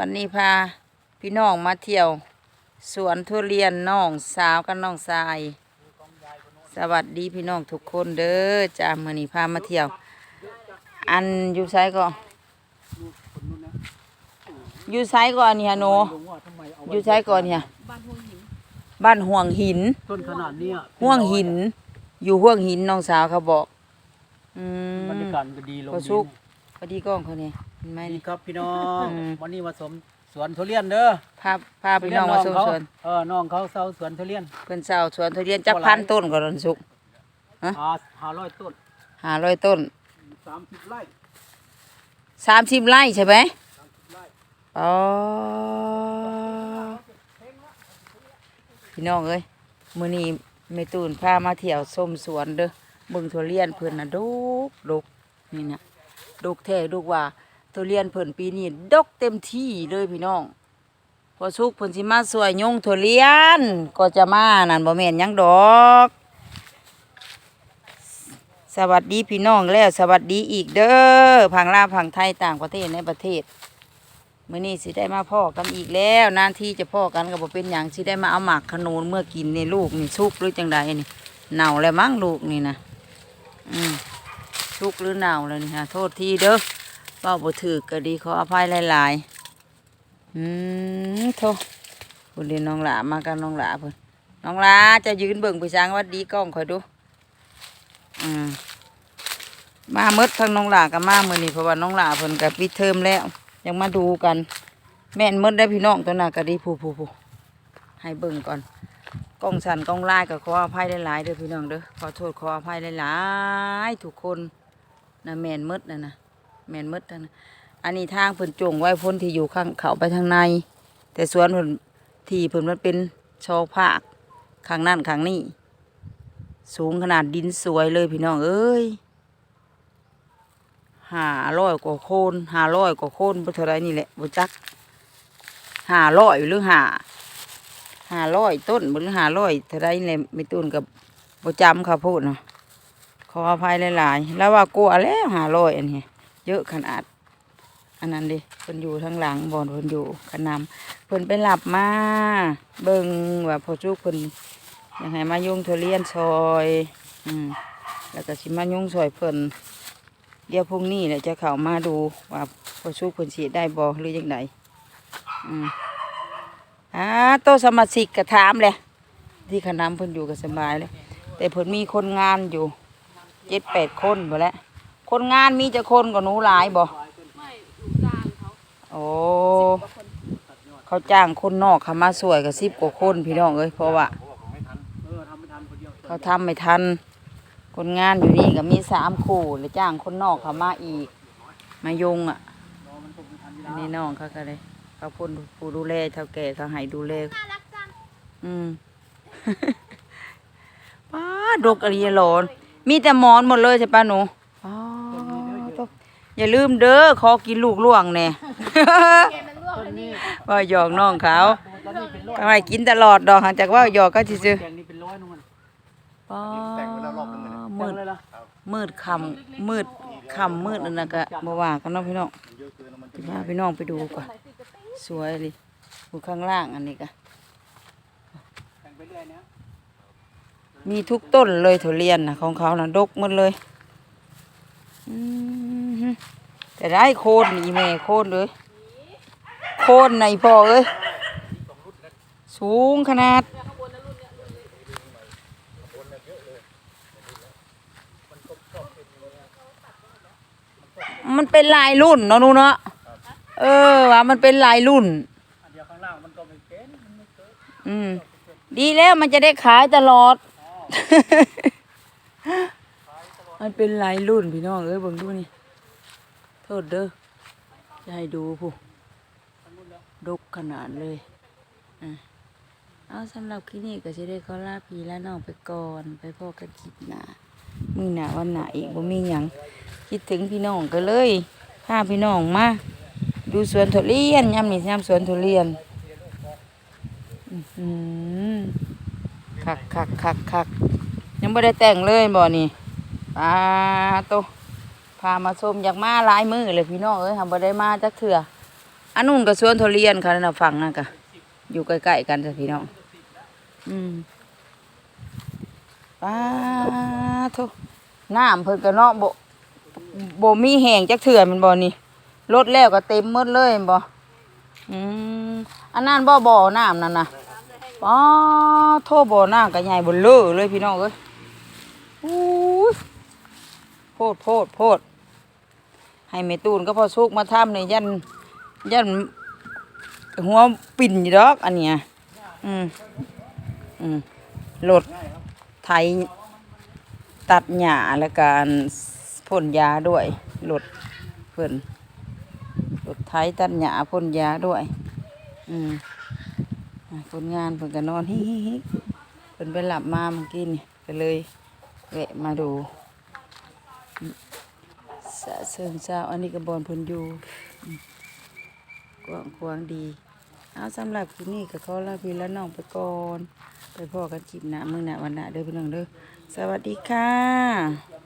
วันนี้พาพี่น้องมาเที่ยว สวนทุเรียนน้องสาวกับน้องทราย สวัสดีพี่น้องทุกคนเด้อจ้ามื่อนี้พามาเที่ยว อันอยู่ไซก่อนอยู่ไซก่อนเนี่ยโนอยู่ไซก่อนเนี่ยบ้านห่วงหินต้นขนาดเนี้ยห่วงหิน อยู่ห่วงหินน้องสาวเขาบอกอืมบรรยากาศก็ดีลมพอสุกพอดีกล้องเขาเนี่ยเห็นไหมดีนี่ครับพี่น้องอืม วันนี้มาสมสวนทุเรียนเด้อพาพาพี่น้องมาชมเขาสวนเออน้องเขาเซาสวนทุเรียนเพิ่นเศร้าสวนทุเรียนจักพันต้นก็รอนสุกฮะหาหาร้อยต้นหาร้อยต้นสามสิบไร่สามสิบไร่ใช่ไหมไร่อ๋อพี่น้องเอ้ยมื้อนี้แม่ตูนพามาเที่ยวชมสวนเด้อเบิ่งทุเรียนเพิ่นน่ะดกดกนี่นะดกแท้ดกว่า ทุเรียนเพิ่นปีนี้ดกเต็มที่เลยพี่น้องพอสุกเพิ่นสิมาสวยยงทุเรียน ก็จะมานั่นบ่แม่นยังดอก สวัสดีพี่น้องแล้วสวัสดีอีกเด้อพังลาวพังไทยต่างประเทศในประเทศมื้อนี้สิได้มาพ่อกันอีกแล้วนานที่จะพ่อกันก็บ่เป็นหยังสิได้มาเอาหมากขนูนเมื่อกินในลูกนี่สุกหรือจังใดนี่เน่าแล้วมั้งลูกนี่นะอืมสุกหรือเน่าแล้วนี่ฮะโทษทีเด้อ เป้าบ่ถือก็ดีขออภัยหลายๆอืมโทคุณเรียนน้องหลามากันน้องหลาเพิ่นน้องหลาจะยืนเบิ่งไปช้างวัดดีกล้องคอยดูอืมมาเมดทั้งน้องหลากับมาเมื่อนี้เพราะว่าน้องหลาเพิ่นกับปิดเทอมแล้ว ยังมาดูกัน แม่นเมดได้พี่น้องตัวหน้าก็ดีผู้ผู้ผู้ให้เบิ่งก่อนกล้องสั่นกล้องไลายก็ขออภัยหลายๆเด้อพี่น้องเด้อขอโทษขออภัยหลายๆทุกคนนะแม่นเมดนะนะ แม่นมดนะนอันนี้ทางเพิ่นจงไว้พ้นที่อยู่ข้างเขาไปทางใน แต่สวนเพิ่นที่เพิ่นมันเป็นชอภาคข้างนั่นข้างนี้ สูงขนาดดินสวยเลยพี่น้องเอ้ยห้าร้อยกว่าโคนห้าร้อยกว่าโคนบ่เท่าไรนี่แหละบ่จักห้าร้อยหรือห้าห้าร้อยต้นหรือห้าร้อยเท่าไรนี่แหละไม่ต้นกับบ่จำค่ะพูดเนาะขออภัยหลายๆ แล้วว่ากลัวแล้วห้าร้อยอันนี้ เยอะขนาด อันนั้นดิเพิ่นอยู่ทางหลังบอนเพิ่นอยู่ขนำเพิ่นไปหลับมาเบิ่งว่าพอจุกเพิ่นอยากให้มายุ่งทุเรียนซอย อืมแล้วก็สิมายุ่งซอยเพิ่นเดี๋ยวพรุ่งนี้เนี่ยจะเข้ามาดูว่าพอจุกเพิ่นสิได้บ่หรือยังไงอืมอ่าโตสมาชิกก็ถามเลยที่ขนำเพิ่นอยู่ก็สบายเลยแต่เพิ่นมีคนงานอยู่เจ็ดแปดคนบ่แล้ว คนงานมีจะคนก็หนูหลายบ่โอ้เขาจ้างคนนอกเขามาสวยกับสิบกว่าคนพี่น้องเอ้ยเพราะว่าเออทำไม่ทันคนเดียวเขาทำไม่ทัน คนงานอยู่นี่ก็มีสามคู่แล้วจ้างคนนอกเขามาอีก มายุงอะรอมันตกไม่ทันอันนี้น้องเขาก็เลยเขาพูดผู้ดูแลเท่าแก่เขาให้ดูแลอืม ป้าดกอะไรหลอน มีแต่หมอนหมดเลยใช่ป้าหนูป้าดก อย่าลืมเด้อขอกินลูกล่วงแน่ต้นนี้ว่าหยอกน้องเขาทำไมกินตลอดดอกหลังจากว่าหยอกก็ซื่อแกงนี่เป็นร้อยนึงมันๆป้าแต่งมืดมืดคำมืดคำมืดนั่นนะก็มาว่ากันเนาะพี่น้องจะพาพี่น้องไปดูก่อนสวยเลยดูข้างล่างอันนี้ก็แต่งไปเรื่อยนะมีทุกต้นเลยทุเรียนนะของเขานะดกหมดเลยอืมฮึ แต่ได้โคนนี่แม่โคนเลย โคนในพ่อเอ้ยสูงขนาดมันเป็นลายรุ่นเนาะนูเนาะเออว่ามันเป็นลายรุ่นอันเดียวข้างล่างมันก็ไม่เป็นมันไม่เกิดอืมดีแล้วมันจะได้ขายตลอด มันเป็นลายรุ่นพี่น้องเอ้ยเบิ่งดูนี่ โทษเด้อจะให้ดูผู้ดกขนาดเลยอะเอาสำหรับคลิปนี้ก็จะได้ขอลาพีและน้องไปก่อน ไปพ่อกันคลิปหนามือหนาวันหนาอีกบ่มีหยังคิดถึงพี่น้องก็เลยพาพี่น้องมาดูสวนทุเรียนยามนี้ยามสวนทุเรียนอื้อหือคักคักคักคักยังไม่ได้แต่งเลยบ่นี่ปลาโต พามาชมอยากมาหลายมือเลยพี่น้องเอ้ยทำบ่ได้มาจักเถื่ออันนู้นก็สวนทุเรียนค่ะนั่นนะฝั่งนั่นก็อยู่ใกล้ๆกันจ้ะพี่น้อง อืมป้าทุน้ำเพิ่นก็เนาะบ่บ่มีแห้งจักเถื่อมันบ่นี่รถแล้วก็เต็มหมดเลยบ่อืมอันนั้นบ่บ่อน้ำนั่นน่ะป้าโทบ่อน้ำก็ใหญ่บ่เลอเลยพี่น้องเอ้ย โพดโพดโพดให้แม่ตูนก็พอสุกมาทำในยันยันหัวปิ่นอยู่ดอก อันเนี้ยอืมอืมรถไถตัดหญ้าแล้วการพ่นยาด้วยรถเพิ่นรถไถตัดหญ้าพ่นยาด้วย อืมอะผลงานเพิ่นก็นอนฮิฮิฮิเพิ่นไปหลับมาเมื่อกี้นี่ก็เลยแวะมาดู สะเชิงเจ้าอันนี้ก็บอนพนอยู่กว้างขวางดี เอาสำหรับคลิปนี้ก็ขอลาพี่และน้องไปก่อน ไปพ่อกันจิบหน้ามื้อหน้าวันหน้าเด้อพี่น้องเด้อสวัสดีค่ะ